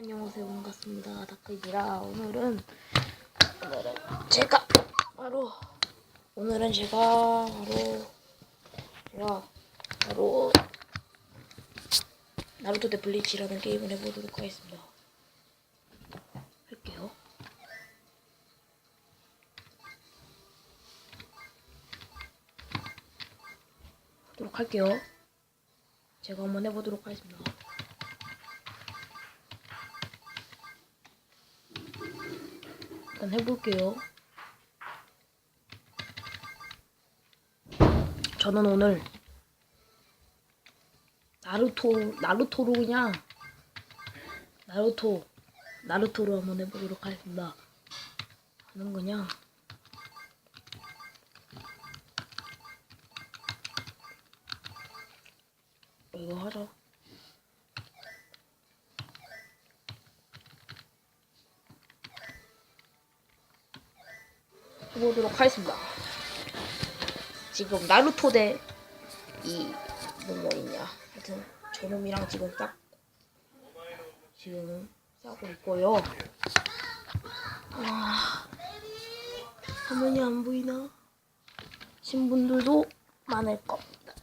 안녕하세요. 반갑습니다. 다크입니다 오늘은 오늘은 제가 바로 오늘은 제가 바로 제가 바로 나루토 대 블리치라는 게임을 해보도록 하겠습니다. 할게요. 하도록 할게요. 제가 한번 해보도록 하겠습니다 일단 해볼게요. 저는 오늘 나루토 나루토로 그냥 나루토 나루토로 한번 해보도록 하겠습니다. 저는 그냥 이거 하자. 보도록 하겠습니다. 지금 나루토 대이 뭐 있냐. 하여튼 저놈이랑 지금 딱 지금 싸우고 있고요. 아, 화면이 안 보이나? 신분들도 많을 겁니다.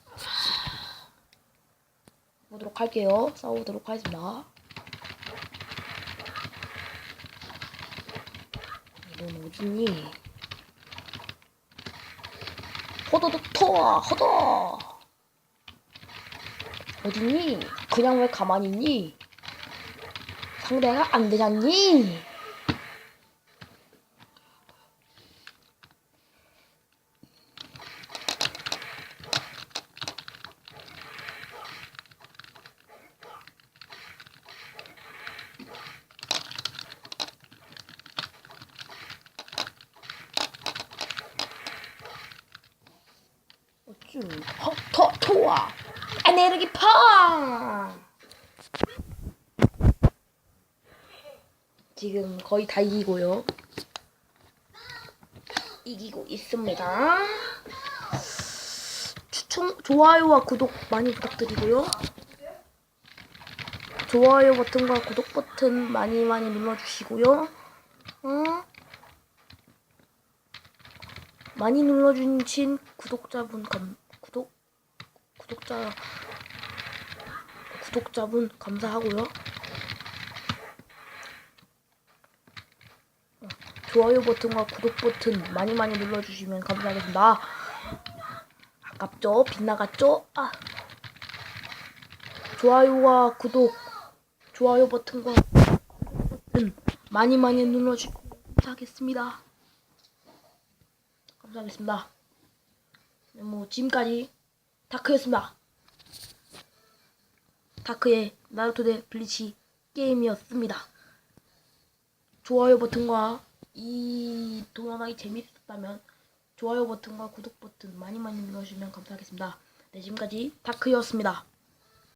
보도록 할게요. 싸우도록 하겠습니다. 넌 어딨니? 호도도 토아 호도 어딨니? 그냥 왜 가만히 있니? 상대가 안 되잖니? 어쭈 허토 토아 에네르기 팡 지금 거의 다 이기고요. 이기고 있습니다. 추천 좋아요와 구독 많이 부탁드리고요. 좋아요 버튼과 구독 버튼 많이 많이 눌러주시고요. 어? 많이 눌러주신 구독자분 감 구독 구독자 구독자분 감사하고요. 어, 좋아요 버튼과 구독 버튼 많이 많이 눌러주시면 감사하겠습니다. 아깝죠? 빗나갔죠? 아. 좋아요와 구독, 좋아요 버튼과 구독 버튼 많이 많이 눌러주시면 감사하겠습니다. 감사하겠습니다. 네, 뭐 지금까지 다크였습니다. 다크의 나루토 대 블리치 게임이었습니다. 좋아요 버튼과 이 동영상이 재밌었다면 좋아요 버튼과 구독 버튼 많이 많이 눌러주시면 감사하겠습니다. 네 지금까지 다크였습니다.